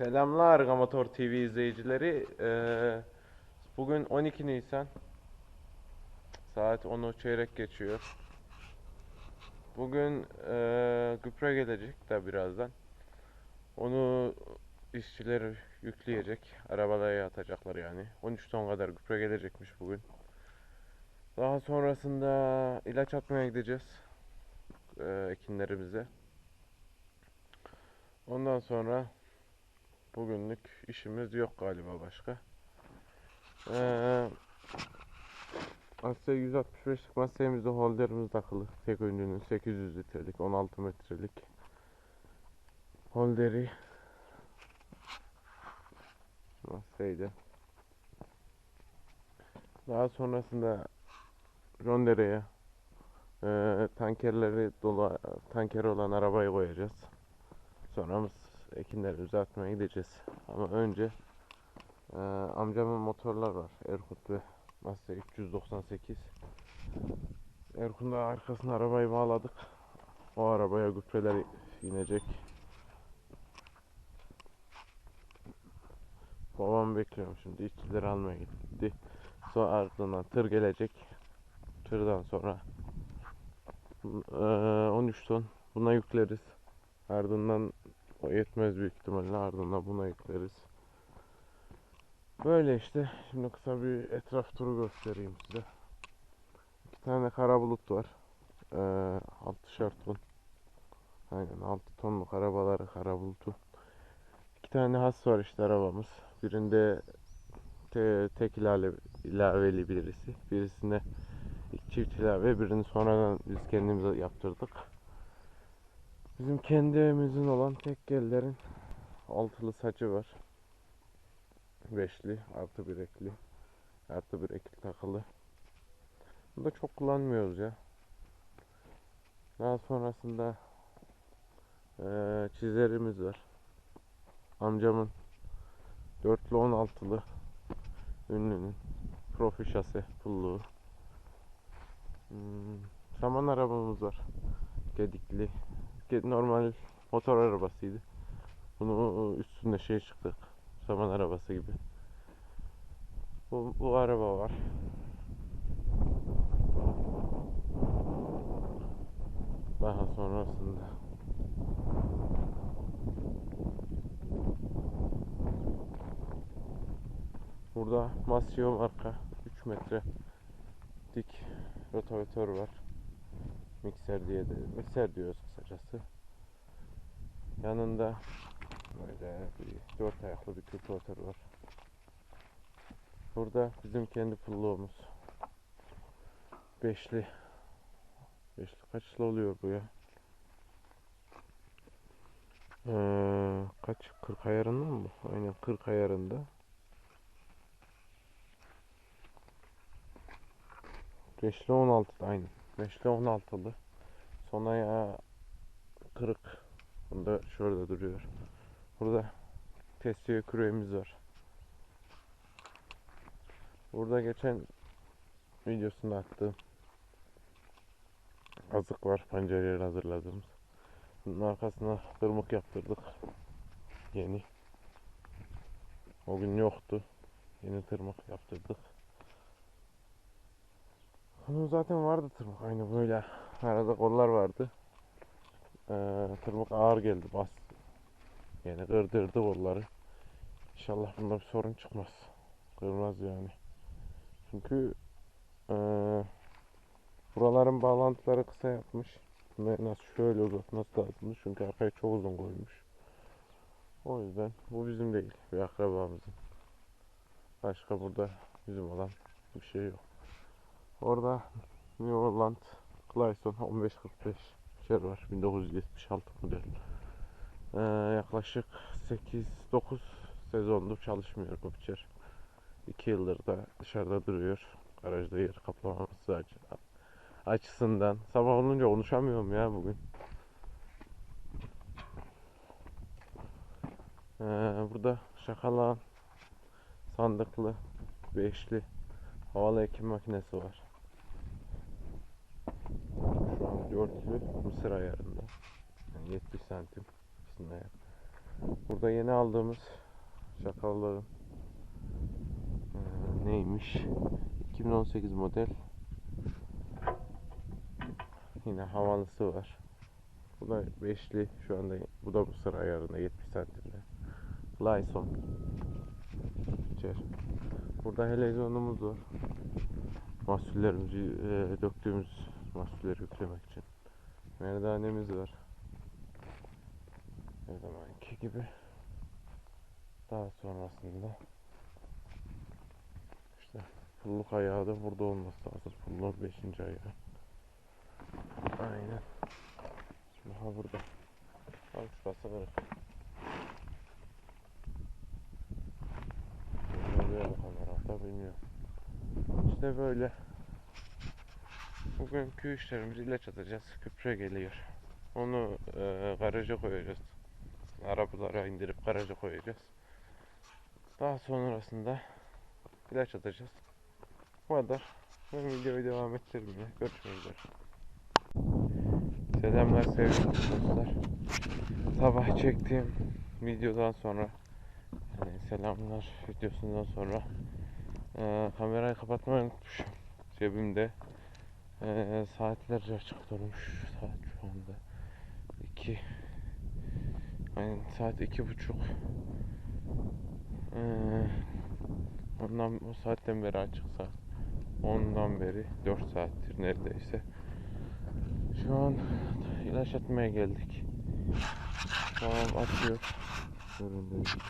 Selamlar Gamator TV izleyicileri. Ee, bugün 12 Nisan. Saat 10'u çeyrek geçiyor. Bugün ee, gübre gelecek de birazdan. Onu işçiler yükleyecek. Arabalara atacaklar yani. 13 ton kadar gübre gelecekmiş bugün. Daha sonrasında ilaç atmaya gideceğiz. ee, ekinlerimize. Ondan sonra Bugünlük işimiz yok galiba başka. Ee, Asya 165'lik masayımızda holderimiz takılı. Tek ünlünün 800 litrelik 16 metrelik holderi masaydı. Daha sonrasında Rondere'ye e, tankerleri dolu tanker olan arabayı koyacağız. Sonramız ekinlerimizi atmaya gideceğiz. Ama önce e, amcamın motorlar var. Erkut ve Mazda 398. Erkut'un da arkasına arabayı bağladık. O arabaya gübreler inecek. Babam bekliyorum şimdi. İşçileri almaya gitti. Sonra ardından tır gelecek. Tırdan sonra e, 13 ton buna yükleriz. Ardından o yetmez büyük ihtimalle ardından buna yükleriz. Böyle işte. Şimdi kısa bir etraf turu göstereyim size. İki tane kara bulut var. Ee, 6'şar ton. Aynen 6 tonluk arabaları kara bulutu. İki tane has var işte arabamız. Birinde te, tek ilave, ilaveli birisi. Birisinde çift ilave. Birini sonradan biz kendimize yaptırdık. Bizim kendi evimizin olan tek gellerin altılı saçı var. Beşli artı bir ekli. Artı bir ekli takılı. Bunu da çok kullanmıyoruz ya. Daha sonrasında eee çizerimiz var. Amcamın dörtlü on altılı ünlünün profi şase pulluğu. Hmm, saman arabamız var. Gedikli Ge- normal motor arabasıydı. Bunu üstünde şey çıktı. Saman arabası gibi. Bu, bu araba var. Daha sonrasında Burada Masio marka 3 metre dik rotavatör var. Mikser diye de mikser diyoruz kısacası. Yanında böyle bir dört ayaklı bir kültivatör var. Burada bizim kendi pulluğumuz. Beşli. Beşli kaçlı oluyor bu ya? Ee, kaç? 40 ayarında mı bu? Aynen 40 ayarında. Beşli 16 aynen. Beşli 16'lı. Son ayağı kırık. Bunda şurada duruyor. Burada testiye küreğimiz var. Burada geçen videosunda attığım azık var pancarıyla hazırladığımız. Bunun arkasına tırmık yaptırdık. Yeni. O gün yoktu. Yeni tırmık yaptırdık. Onun zaten vardı tırmık aynı böyle. Arada kollar vardı. Ee, tırmık ağır geldi bas. Yani kırdırdı kolları. İnşallah bunda bir sorun çıkmaz. Kırmaz yani. Çünkü ee, buraların bağlantıları kısa yapmış. Bunları nasıl şöyle uzatması lazımdı. Çünkü arkaya çok uzun koymuş. O yüzden bu bizim değil. Bir akrabamızın. Başka burada bizim olan bir şey yok. Orada New Orleans Clayson 1545 şey var 1976 model. Ee, yaklaşık 8-9 sezondur çalışmıyor biçer. 2 yıldır da dışarıda duruyor. Garajda yer kaplamaması açı, açısından. Sabah olunca konuşamıyorum ya bugün. Ee, burada şakalan sandıklı beşli havalı ekim makinesi var. Şu an dörtlü mısır ayarında. Yani 70 santim üstünde. Burada yeni aldığımız şakallığın eee, neymiş? 2018 model. Yine havalısı var. Bu da beşli şu anda bu da bu sıra ayarında 70 santimde. Lyson. İçer. Burada helezonumuz var. Mahsullerimizi eee, döktüğümüz mahsulleri yüklemek için. Merdanemiz var. Her zamanki gibi. Daha sonrasında işte pulluk ayağı da burada olması lazım. Pulluk 5. ayağı. Aynen. Şimdi ha burada. Bak şurası kırık. Ne oluyor bakalım herhalde bilmiyorum. İşte böyle. Bugünkü işlerimiz ilaç atacağız. Küpre geliyor. Onu e, garaja koyacağız. Arabalara indirip garaja koyacağız. Daha sonrasında ilaç atacağız. Bu kadar. Ben videoyu devam ettiririm ya. Görüşmek üzere. Selamlar sevgili dostlar. Sabah çektiğim videodan sonra yani selamlar videosundan sonra e, kamerayı kapatmayı unutmuşum. Cebimde e, saatlerce açık durmuş. Saat şu anda 2 Aynen saat iki buçuk. Ee, ondan o saatten beri açık. Ondan beri 4 saattir neredeyse. Şu an ilaç atmaya geldik. Tamam atıyor. Göründüğü gibi.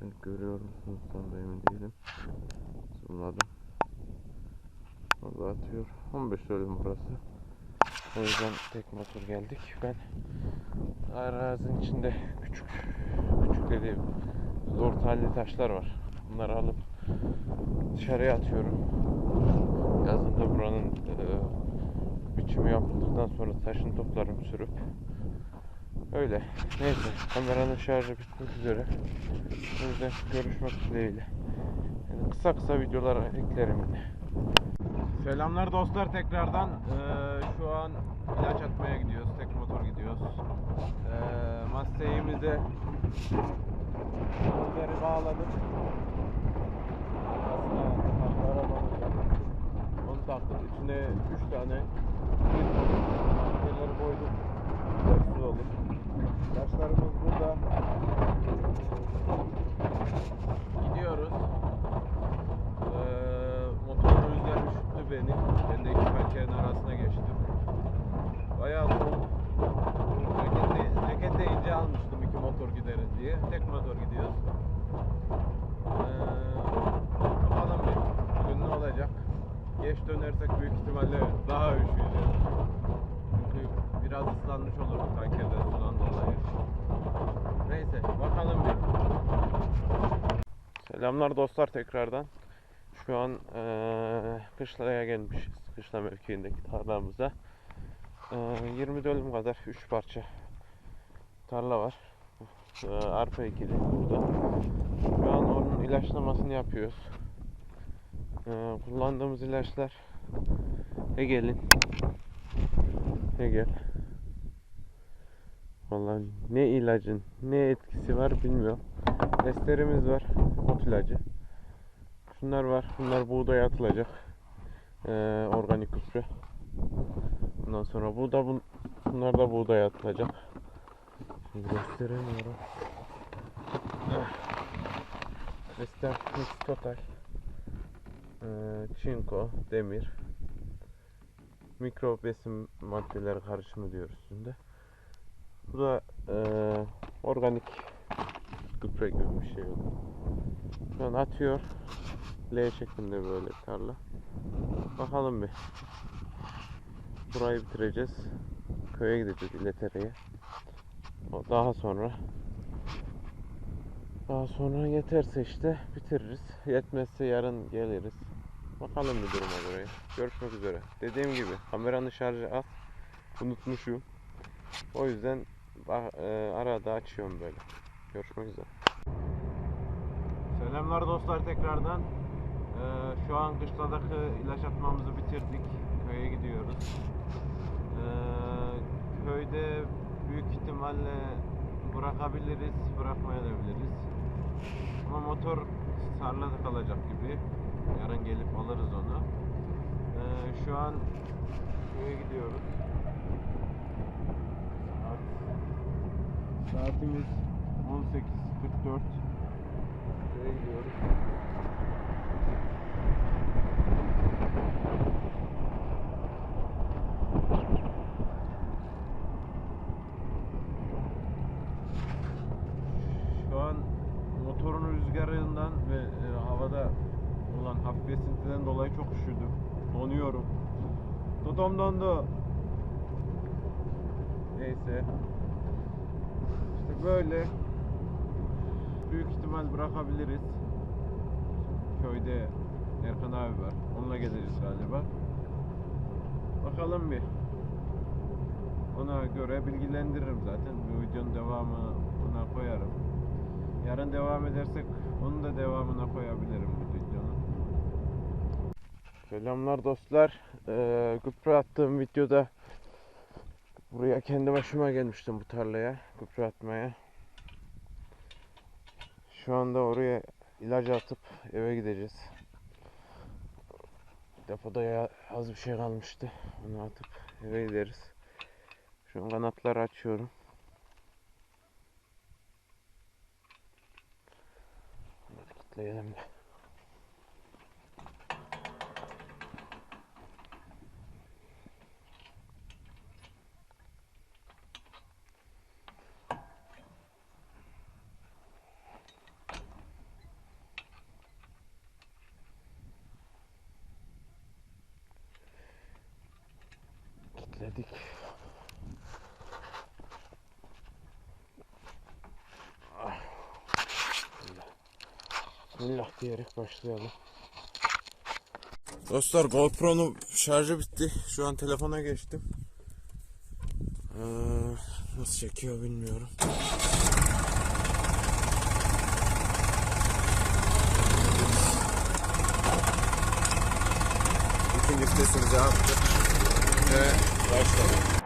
Ben görüyor musunuz tam da emin değilim. Zoomladım. Da atıyor. 15 bölüm burası. O yüzden tek motor geldik. Ben arazinin içinde küçük küçük dediğim zor talli taşlar var. Bunları alıp dışarıya atıyorum. Yazında buranın e, biçimi yapıldıktan sonra taşını toplarım sürüp. Öyle. Neyse kameranın şarjı bitmek üzere. O yüzden görüşmek dileğiyle. Yani kısa kısa videolar eklerim yine. Selamlar dostlar tekrardan. Ee, şu an ilaç atmaya gidiyoruz. Tek motor gidiyoruz. Ee, Mustang'imize motoru bağladık. Onu taktık. İçine 3 tane Maskeleri koyduk. Ilaçsız olur. İlaçlarımız burada. Gidiyoruz. Ee, motor beni. Ben de iki pencerenin arasına geçtim. Bayağı soğuk. Ceket de, ceket de ince almıştım iki motor gideriz diye. Tek motor gidiyoruz. Ee, bakalım bir. Bugün ne olacak? Geç dönersek büyük ihtimalle daha üşüyeceğiz. Çünkü biraz ıslanmış olur bu tankerde sudan dolayı. Neyse bakalım bir. Selamlar dostlar tekrardan. Şu an eee kışlaya gelmişiz. Kışla mevkiindeki tarlamıza. Eee 20 dönüm kadar 3 parça tarla var. Eee, arpa ekili burada. Şu an onun ilaçlamasını yapıyoruz. Eee, kullandığımız ilaçlar Hegel'in Hegel. Vallahi ne ilacın ne etkisi var bilmiyorum. Esterimiz var. Ot ilacı. Şunlar var. Bunlar buğdaya atılacak. Ee, organik gübre. Ondan sonra bu da bun, bunlar da buğdaya atılacak. Şimdi gösteremiyorum. Mix Total. Ee, çinko, demir. Mikro besin maddeleri karışımı diyor üstünde. Bu da eee, organik gübre gibi bir şey oldu. Şu an atıyor. L şeklinde böyle tarla. Bakalım bir. Burayı bitireceğiz. Köye gideceğiz İletere'ye. Daha sonra daha sonra yeterse işte bitiririz. Yetmezse yarın geliriz. Bakalım bir duruma göre. Görüşmek üzere. Dediğim gibi kameranın şarjı az. Unutmuşum. O yüzden e, arada açıyorum böyle. Görüşmek üzere. Selamlar dostlar tekrardan. Ee, şu an kışladaki ilaç atmamızı bitirdik. Köye gidiyoruz. Ee, köyde büyük ihtimalle bırakabiliriz, bırakmayabiliriz. Ama motor sarladı kalacak gibi. Yarın gelip alırız onu. Ee, şu an köye gidiyoruz. Saat, saatimiz 18.44. Köye gidiyoruz. Şu an motorun rüzgarından ve e, havada olan esintiden dolayı çok üşüdüm. Donuyorum. Dudum dondu. Neyse. İşte böyle. Büyük ihtimal bırakabiliriz. Köyde Erkan abi var. Onunla geliriz galiba. Bakalım bir. Ona göre bilgilendiririm zaten. Bu videonun devamını ona koyarım. Yarın devam edersek onun da devamına koyabilirim. Selamlar dostlar. Ee, gübre attığım videoda buraya kendi başıma gelmiştim bu tarlaya gübre atmaya. Şu anda oraya ilacı atıp eve gideceğiz. Depoda ya az bir şey kalmıştı. Onu atıp eve gideriz. Şu an kanatları açıyorum. Hadi kitleyelim de. Ah. Bismillah. Diyerek başlayalım. Dostlar GoPro'nun şarjı bitti. Şu an telefona geçtim. Ee, nasıl çekiyor bilmiyorum. Bütün listesini yaptık. Ve başladık.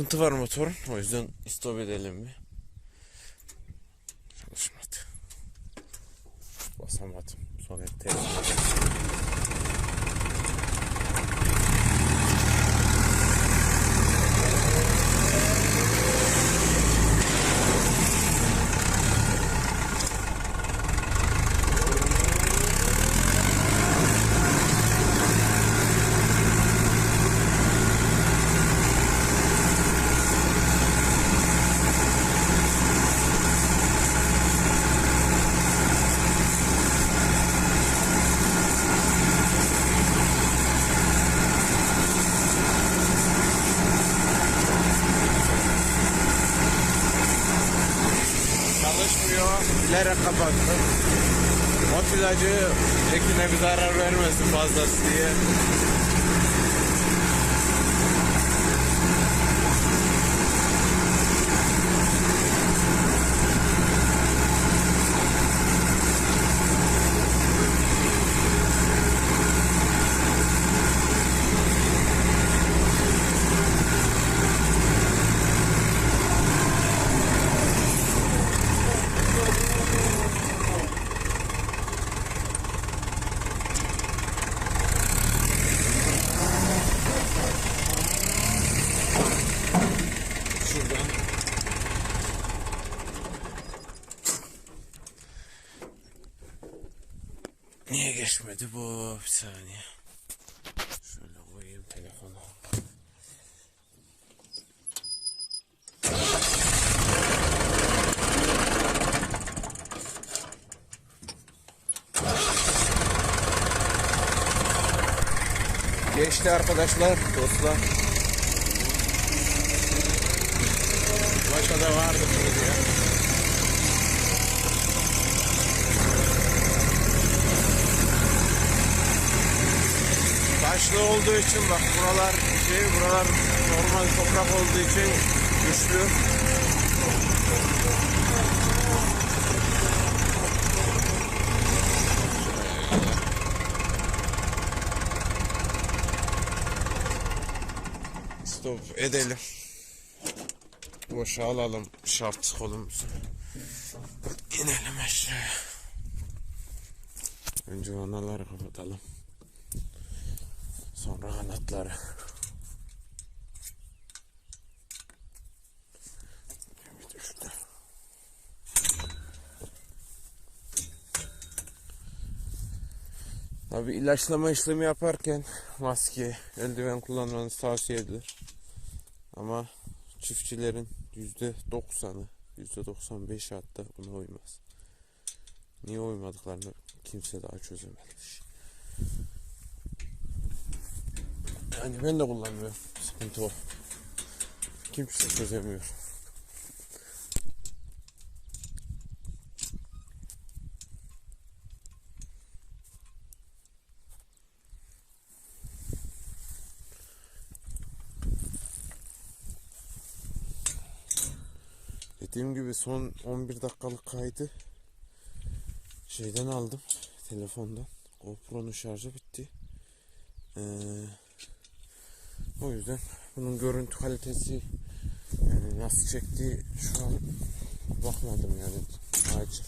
Sıkıntı var motorun. O yüzden stop edelim bir. Çalışmadı. Basamadım. Son el ters. Çalışmıyor. Bilerek kapattım. Motilacı ekine bir zarar vermesin fazlası diye. Şuradan. Niye geçmedi bu? Bir saniye. Şöyle koyayım telefonu. Geçti arkadaşlar, dostlar. Başka da vardı ya. Taşlı olduğu için bak buralar şey buralar normal toprak olduğu için güçlü. Stop edelim. Boşa alalım şaft kolumuzu. İnelim aşağıya. Önce vanaları kapatalım. Sonra kanatları. Düştü. Tabi ilaçlama işlemi yaparken maske, eldiven kullanmanız tavsiye edilir. Ama çiftçilerin yüzde doksanı, yüzde doksan beşi hatta buna uymaz. Niye uymadıklarını kimse daha çözemedi. Yani ben de kullanmıyorum. Sıkıntı o. Kimse çözemiyor. Dediğim gibi son 11 dakikalık kaydı şeyden aldım telefondan. GoPro'nun şarjı bitti. Ee, o yüzden bunun görüntü kalitesi yani nasıl çektiği şu an bakmadım yani. Acil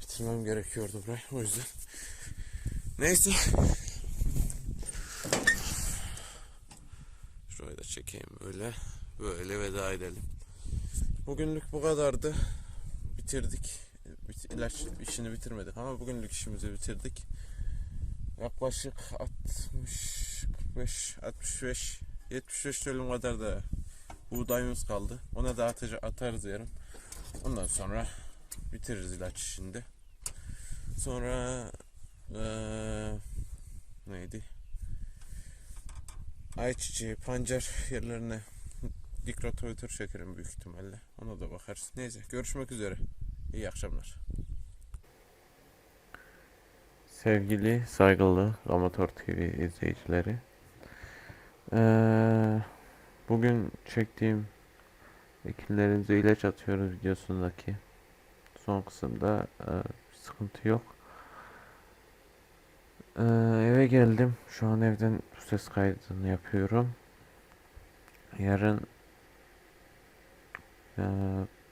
bitirmem gerekiyordu burayı o yüzden. Neyse. Şurayı da çekeyim böyle. Böyle veda edelim. Bugünlük bu kadardı. Bitirdik. Bit- ilaç işini bitirmedik ama bugünlük işimizi bitirdik. Yaklaşık 60 45 65 75 dönüm kadar da buğdayımız kaldı. Ona da atacak, atarız yarın. Ondan sonra bitiririz ilaç işinde. Sonra eee neydi? Ayçiçeği, pancar yerlerine dikrotometre çekerim büyük ihtimalle. Ona da bakarız. Neyse görüşmek üzere. İyi akşamlar. Sevgili, saygılı Amatör TV izleyicileri. Ee, bugün çektiğim ekinlerimize ilaç atıyoruz videosundaki son kısımda e, sıkıntı yok. Ee, eve geldim. Şu an evden bu ses kaydını yapıyorum. Yarın eee,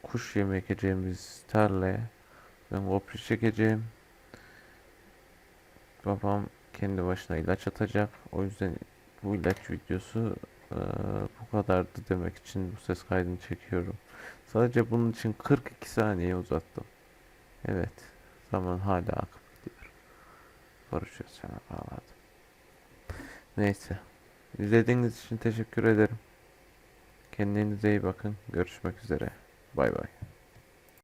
kuş yemi ekeceğimiz tarlaya ben kopri çekeceğim. Babam kendi başına ilaç atacak. O yüzden bu ilaç videosu eee, bu kadardı demek için bu ses kaydını çekiyorum. Sadece bunun için 42 saniye uzattım. Evet. Zaman hala akıp gidiyor. Barış Özcan'a bağladım. Neyse. İzlediğiniz için teşekkür ederim. Kendinize iyi bakın. Görüşmek üzere. Bay bay.